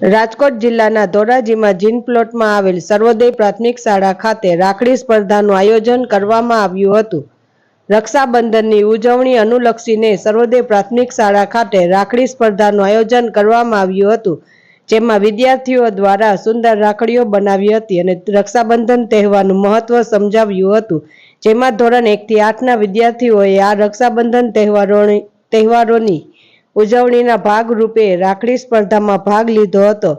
રાજકોટ જિલ્લાના ધોરાજીમાં જીન પ્લોટમાં આવેલ સર્વોદય પ્રાથમિક શાળા ખાતે રાખડી સ્પર્ધાનું આયોજન કરવામાં આવ્યું હતું. રક્ષાબંધનની ઉજવણી અનુલક્ષીને સર્વોદય પ્રાથમિક શાળા ખાતે રાખડી સ્પર્ધાનું આયોજન કરવામાં આવ્યું હતું, જેમાં વિદ્યાર્થીઓ દ્વારા સુંદર રાખડીઓ બનાવી હતી અને રક્ષાબંધન તહેવારનું મહત્વ સમજાવ્યું હતું, જેમાં ધોરણ એકથી આઠના વિદ્યાર્થીઓએ આ રક્ષાબંધન તહેવારોની તહેવારોની ઉજવણીના ભાગરૂપે રાખડી સ્પર્ધામાં ભાગ લીધો હતો.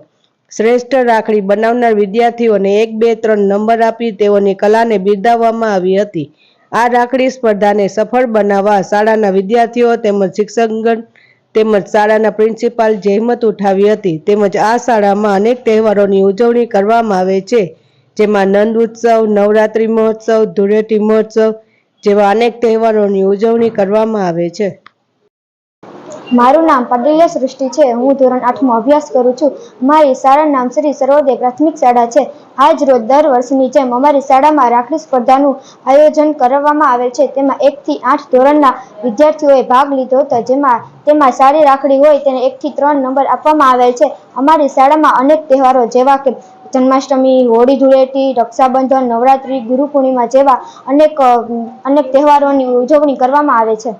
શ્રેષ્ઠ રાખડી બનાવનાર વિદ્યાર્થીઓને એક, બે, ત્રણ નંબર આપી તેઓની કલાને બિરદાવવામાં આવી હતી. આ રાખડી સ્પર્ધાને સફળ બનાવવા શાળાના વિદ્યાર્થીઓ તેમજ શિક્ષકગણ તેમજ શાળાના પ્રિન્સિપાલ જહેમત ઉઠાવી હતી. તેમજ આ શાળામાં અનેક તહેવારોની ઉજવણી કરવામાં આવે છે. જેમાં નંદ ઉત્સવ, નવરાત્રિ મહોત્સવ, ધૂળેટી મહોત્સવ જેવા અનેક તહેવારોની ઉજવણી કરવામાં આવે છે. મારું નામ પટેલિયા સૃષ્ટિ છે. હું ધોરણ આઠમાં અભ્યાસ કરું છું. મારી શાળાનું નામ શ્રી સર્વોદય પ્રાથમિક શાળા છે. આજ રોજ દર વર્ષની જેમ અમારી શાળામાં રાખડી સ્પર્ધાનું આયોજન કરવામાં આવે છે. તેમાં એકથી આઠ ધોરણના વિદ્યાર્થીઓએ ભાગ લીધો હતો. જેમાં તેમાં સારી રાખડી હોય તેને એકથી ત્રણ નંબર આપવામાં આવે છે. અમારી શાળામાં અનેક તહેવારો જેવા કે જન્માષ્ટમી, હોળી ધૂળેટી, રક્ષાબંધન, નવરાત્રિ ગુરુ પૂર્ણિમા જેવા અનેક અનેક તહેવારોની ઉજવણી કરવામાં આવે છે.